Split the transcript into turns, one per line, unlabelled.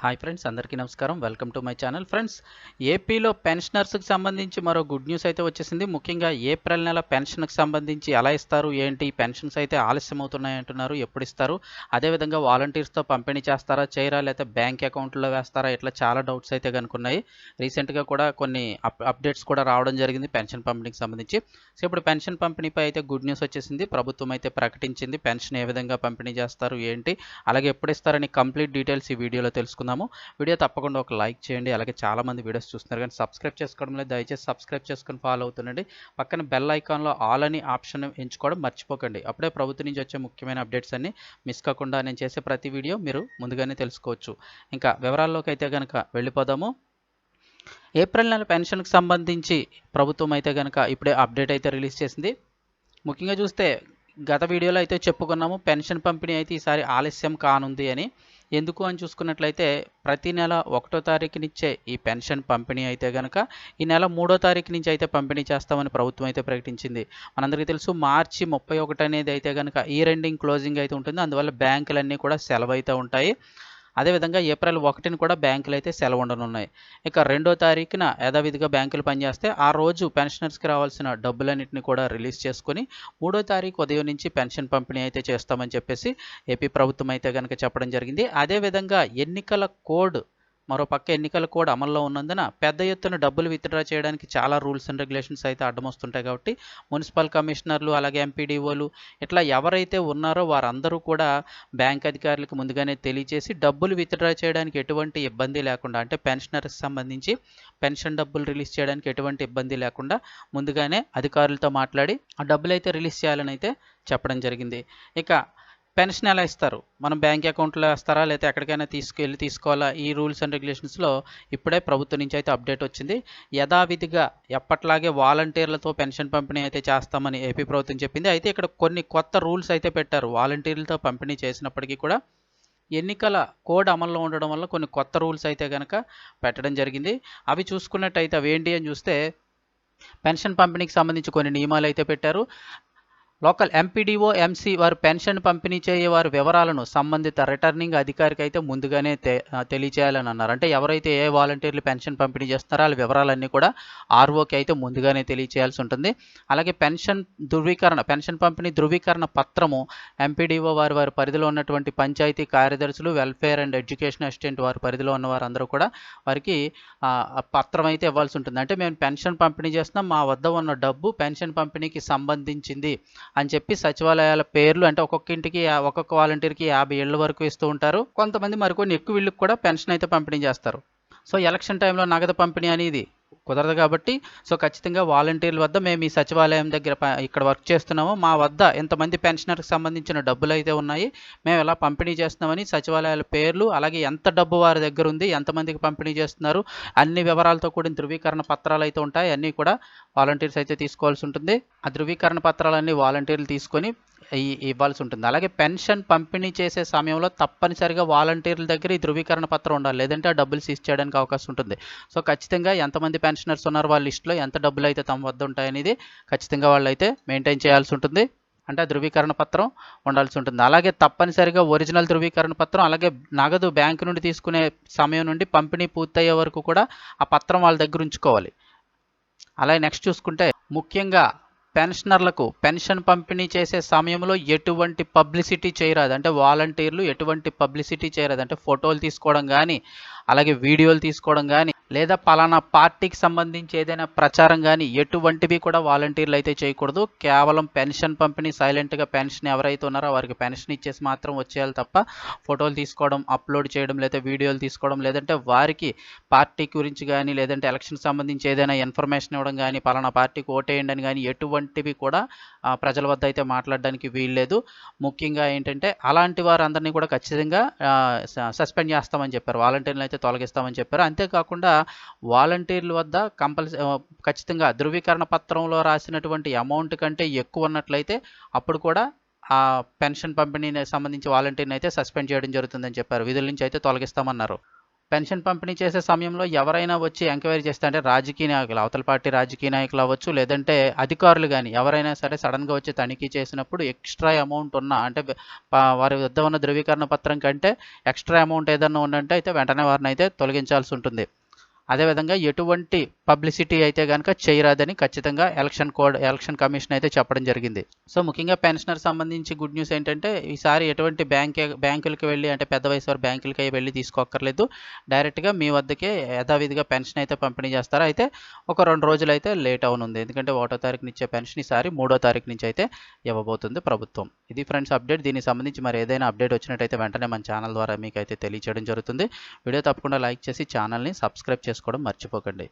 Hi friends అందరికీ నమస్కారం. Welcome to my channel. Friends ఏపీలో పెన్షనర్స్కి సంబంధించి మరో గుడ్ న్యూస్ అయితే వచ్చేసింది. ముఖ్యంగా ఏప్రిల్ నెల పెన్షన్కి సంబంధించి ఎలా ఇస్తారు ఏంటి పెన్షన్స్ అయితే ఆలస్యం అవుతున్నాయి అంటున్నారు ఎప్పుడు ఇస్తారు అదేవిధంగా వాలంటీర్స్తో పంపిణీ చేస్తారా చేయరా లేకపోతే బ్యాంక్ అకౌంట్లో వేస్తారా ఇట్లా చాలా డౌట్స్ అయితే కనుక్కున్నాయి. రీసెంట్గా కూడా కొన్ని అప్ అప్డేట్స్ కూడా రావడం జరిగింది పెన్షన్ పంపిణీకి సంబంధించి. సో ఇప్పుడు పెన్షన్ పంపిణీపై అయితే గుడ్ న్యూస్ వచ్చేసింది. ప్రభుత్వం అయితే ప్రకటించింది పెన్షన్ ఏ విధంగా పంపిణీ చేస్తారు ఏంటి అలాగే ఎప్పుడు ఇస్తారని కంప్లీట్ డీటెయిల్స్ ఈ వీడియోలో తెలుసుకుందాము వీడియో తప్పకుండా ఒక లైక్ చేయండి. అలాగే చాలా మంది వీడియోస్ చూస్తున్నారు కానీ సబ్స్క్రైబ్ చేసుకోవడం లేదు. దయచేసి సబ్స్క్రైబ్ చేసుకొని ఫాలో అవుతుండండి. పక్కన బెల్ ఐకాన్లో ఆల్ అని ఆప్షన్ ఎంచుకోవడం మర్చిపోకండి. అప్పుడే ప్రభుత్వం నుంచి వచ్చే ముఖ్యమైన అప్డేట్స్ అన్ని మిస్ కాకుండా నేను చేసే ప్రతి వీడియో మీరు ముందుగానే తెలుసుకోవచ్చు. ఇంకా వివరాల్లోకి అయితే కనుక వెళ్ళిపోదాము. ఏప్రిల్ నెల పెన్షన్కి సంబంధించి ప్రభుత్వం అయితే కనుక ఇప్పుడే అప్డేట్ అయితే రిలీజ్ చేసింది. ముఖ్యంగా చూస్తే గత వీడియోలో అయితే చెప్పుకున్నాము పెన్షన్ పంపిణీ అయితే ఈసారి ఆలస్యం కానుంది అని. ఎందుకు అని చూసుకున్నట్లయితే ప్రతి నెల ఒకటో తారీఖునిచ్చే ఈ పెన్షన్ పంపిణీ అయితే కనుక ఈ నెల మూడో తారీఖు నుంచి అయితే పంపిణీ చేస్తామని ప్రభుత్వం అయితే ప్రకటించింది. మనందరికీ తెలుసు మార్చి ముప్పై ఒకటి అనేది అయితే కనుక ఈ రెండింగ్ క్లోజింగ్ అయితే ఉంటుంది. అందువల్ల బ్యాంకులన్నీ కూడా సెలవు అయితే ఉంటాయి. అదేవిధంగా ఏప్రిల్ ఒకటిని కూడా బ్యాంకులు అయితే సెలవు ఉండనున్నాయి ఇక రెండో తారీఖున యథావిధిగా బ్యాంకులు పనిచేస్తే ఆ రోజు పెన్షనర్స్కి రావాల్సిన డబ్బులన్నింటినీ కూడా రిలీజ్ చేసుకుని మూడో తారీఖు ఉదయం నుంచి పెన్షన్ పంపిణీ అయితే చేస్తామని చెప్పేసి ఏపీ ప్రభుత్వం అయితే కనుక చెప్పడం జరిగింది. అదేవిధంగా ఎన్నికల కోడ్ మరో పక్క కూడా అమల్లో ఉన్నందున పెద్ద ఎత్తున డబ్బులు విత్డ్రా చేయడానికి చాలా రూల్స్ అండ్ రెగ్యులేషన్స్ అయితే అడ్డమొస్తుంటాయి కాబట్టి మున్సిపల్ కమిషనర్లు అలాగే ఎంపీడీఓలు ఇట్లా ఎవరైతే ఉన్నారో వారందరూ కూడా బ్యాంక్ అధికారులకు ముందుగానే తెలియజేసి డబ్బులు విత్డ్రా చేయడానికి ఎటువంటి ఇబ్బంది లేకుండా అంటే పెన్షనర్స్ సంబంధించి పెన్షన్ డబ్బులు రిలీజ్ చేయడానికి ఎటువంటి ఇబ్బంది లేకుండా ముందుగానే అధికారులతో మాట్లాడి ఆ డబ్బులు అయితే రిలీజ్ చేయాలని అయితే చెప్పడం జరిగింది. ఇక పెన్షన్ ఎలా ఇస్తారు? మనం బ్యాంక్ అకౌంట్లో వేస్తారా? లేకపోతే ఎక్కడికైనా తీసుకెళ్ళి తీసుకోవాలా? ఈ రూల్స్ అండ్ రెగ్యులేషన్స్లో ఇప్పుడే ప్రభుత్వం నుంచి అయితే అప్డేట్ వచ్చింది. యథావిధిగా ఎప్పట్లాగే వాలంటీర్లతో పెన్షన్ పంపిణీ అయితే చేస్తామని ఏపీ ప్రభుత్వం చెప్పింది. అయితే ఇక్కడ కొన్ని కొత్త రూల్స్ అయితే పెట్టారు వాలంటీర్లతో పంపిణీ చేసినప్పటికీ కూడా. ఎన్నికల కోడ్ అమల్లో ఉండడం వల్ల కొన్ని కొత్త రూల్స్ అయితే కనుక పెట్టడం జరిగింది. అవి చూసుకున్నట్టయితే అవి ఏంటి అని చూస్తే పెన్షన్ పంపిణీకి సంబంధించి కొన్ని నియమాలు అయితే పెట్టారు. లోకల్ ఎంపీడీఓ ఎంసీ వారు పెన్షన్ పంపిణీ చేయే వారి వివరాలను సంబంధిత రిటర్నింగ్ అధికారికి అయితే ముందుగానే తె తెలియచేయాలని అన్నారు. అంటే ఎవరైతే ఏ వాలంటీర్లు పెన్షన్ పంపిణీ చేస్తున్నారో వాళ్ళ వివరాలన్నీ కూడా ఆర్ఓకి అయితే ముందుగానే తెలియచేయాల్సి ఉంటుంది. అలాగే పెన్షన్ ధృవీకరణ పెన్షన్ పంపిణీ ధృవీకరణ పత్రము ఎంపీడీఓ వారి వారి పరిధిలో ఉన్నటువంటి పంచాయతీ కార్యదర్శులు వెల్ఫేర్ అండ్ ఎడ్యుకేషన్ అసిస్టెంట్ వారి పరిధిలో ఉన్న వారందరూ కూడా వారికి పత్రం అయితే ఇవ్వాల్సి ఉంటుంది. అంటే మేము పెన్షన్ పంపిణీ చేస్తున్నాం మా వద్ద ఉన్న డబ్బు పెన్షన్ పంపిణీకి సంబంధించింది అని చెప్పి సచివాలయాల పేర్లు అంటే ఒక్కొక్క ఇంటికి ఒక్కొక్క వాలంటీర్కి యాభై ఏళ్ళ వరకు ఇస్తూ ఉంటారు. కొంతమంది మరికొన్ని ఎక్కువ ఇళ్ళకి కూడా పెన్షన్ అయితే పంపిణీ చేస్తారు. సో ఎలక్షన్ టైంలో నగదు పంపిణీ అనేది కుదరదు కాబట్టి సో ఖచ్చితంగా వాలంటీర్ల వద్ద మేము ఈ సచివాలయం దగ్గర ఇక్కడ వర్క్ చేస్తున్నాము. మా వద్ద ఎంతమంది పెన్షనర్కి సంబంధించిన డబ్బులు అయితే ఉన్నాయి మేము ఎలా పంపిణీ చేస్తున్నామని సచివాలయాల పేర్లు అలాగే ఎంత డబ్బు వారి దగ్గర ఉంది ఎంతమందికి పంపిణీ చేస్తున్నారు అన్ని వివరాలతో కూడిన ధృవీకరణ పత్రాలు అయితే ఉంటాయి అన్నీ కూడా వాలంటీర్స్ అయితే తీసుకోవాల్సి ఉంటుంది. ఆ ధృవీకరణ పత్రాలన్నీ వాలంటీర్లు తీసుకొని ఇవ్వాల్సి ఉంటుంది. అలాగే పెన్షన్ పంపిణీ చేసే సమయంలో తప్పనిసరిగా వాలంటీర్ల దగ్గర ఈ ధృవీకరణ పత్రం ఉండాలి. లేదంటే ఆ డబ్బులు సీజ్ చేయడానికి అవకాశం ఉంటుంది. సో ఖచ్చితంగా ఎంతమంది పెన్షనర్స్ ఉన్నారు వాళ్ళ లిస్టులో ఎంత డబ్బులు అయితే తమ వద్ద ఉంటాయనేది ఖచ్చితంగా వాళ్ళు అయితే మెయింటైన్ చేయాల్సి ఉంటుంది. అంటే ధృవీకరణ పత్రం ఉండాల్సి ఉంటుంది. అలాగే తప్పనిసరిగా ఒరిజినల్ ధృవీకరణ పత్రం అలాగే నగదు బ్యాంకు నుండి తీసుకునే సమయం నుండి పంపిణీ పూర్తయ్యే వరకు కూడా ఆ పత్రం వాళ్ళ దగ్గర ఉంచుకోవాలి. అలాగే నెక్స్ట్ చూసుకుంటే ముఖ్యంగా పెన్షనర్లకు పెన్షన్ పంపిణీ చేసే సమయంలో ఎటువంటి పబ్లిసిటీ చేయరాదు. అంటే వాలంటీర్లు ఎటువంటి పబ్లిసిటీ చేయరాదు. అంటే ఫోటోలు తీసుకోవడం కానీ అలాగే వీడియోలు తీసుకోవడం కానీ లేదా పలానా పార్టీకి సంబంధించి ఏదైనా ప్రచారం కానీ ఎటువంటివి కూడా వాలంటీర్లు అయితే చేయకూడదు. కేవలం పెన్షన్ పంపిణీ సైలెంట్గా పెన్షన్ ఎవరైతే ఉన్నారో వారికి పెన్షన్ ఇచ్చేసి మాత్రం వచ్చేయాలి తప్ప ఫోటోలు తీసుకోవడం అప్లోడ్ చేయడం లేదా వీడియోలు తీసుకోవడం లేదంటే వారికి పార్టీ గురించి కానీ లేదంటే ఎలక్షన్ సంబంధించి ఏదైనా ఇన్ఫర్మేషన్ ఇవ్వడం కానీ పలానా పార్టీకి ఓటేయండి అని కానీ ఎటువంటివి కూడా ప్రజల వద్ద అయితే మాట్లాడడానికి వీల్లేదు. ముఖ్యంగా ఏంటంటే అలాంటి వారందరినీ కూడా ఖచ్చితంగా సస్పెండ్ చేస్తామని చెప్పారు. వాలంటీర్లు అయితే తొలగిస్తామని చెప్పారు. అంతేకాకుండా వాలంటీర్ల వద్ద కంపల్సరీ ఖచ్చితంగా ధృవీకరణ పత్రంలో రాసినటువంటి అమౌంట్ కంటే ఎక్కువ ఉన్నట్లయితే అప్పుడు కూడా ఆ పెన్షన్ పంపిణీకి సంబంధించి వాలంటీర్ని అయితే సస్పెండ్ చేయడం జరుగుతుందని చెప్పారు. విధుల నుంచి అయితే తొలగిస్తామన్నారు. పెన్షన్ పంపిణీ చేసే సమయంలో ఎవరైనా వచ్చి ఎంక్వైరీ చేస్తే అంటే రాజకీయ నాయకులు అవతల పార్టీ రాజకీయ నాయకులు అవ్వచ్చు లేదంటే అధికారులు కానీ ఎవరైనా సరే సడన్గా వచ్చి తనిఖీ చేసినప్పుడు ఎక్స్ట్రా అమౌంట్ ఉన్న అంటే వారి వద్ద ఉన్న ధృవీకరణ పత్రం కంటే ఎక్స్ట్రా అమౌంట్ ఏదన్నా ఉందంటే అయితే వెంటనే వారిని అయితే తొలగించాల్సి ఉంటుంది. అదేవిధంగా ఎటువంటి పబ్లిసిటీ అయితే కనుక చేయరాదని ఖచ్చితంగా ఎలక్షన్ కోడ్ ఎలక్షన్ కమిషన్ అయితే చెప్పడం జరిగింది. సో ముఖ్యంగా పెన్షనర్ సంబంధించి గుడ్ న్యూస్ ఏంటంటే ఈసారి ఎటువంటి బ్యాంక్ బ్యాంకులకి వెళ్ళి అంటే పెద్ద వయసు వారు బ్యాంకులకి వెళ్ళి తీసుకోక్కర్లేదు. డైరెక్ట్గా మీ వద్దకే యథావిధిగా పెన్షన్ అయితే పంపిణీ చేస్తారు. అయితే ఒక రెండు రోజులు అయితే లేట్ అవనుంది. ఎందుకంటే ఒకటో తారీఖు ఇచ్చే పెన్షన్ ఈసారి మూడో తారీఖు నుంచి అయితే ఇవ్వబోతుంది ప్రభుత్వం. ఇది ఫ్రెండ్స్ అప్డేట్. దీనికి సంబంధించి మరి ఏదైనా అప్డేట్ వచ్చినట్టయితే వెంటనే మన ఛానల్ ద్వారా మీకు అయితే తెలియచేయడం జరుగుతుంది. వీడియో తప్పకుండా లైక్ చేసి ఛానల్ని సబ్స్క్రైబ్ చేసుకోవడం మర్చిపోకండి.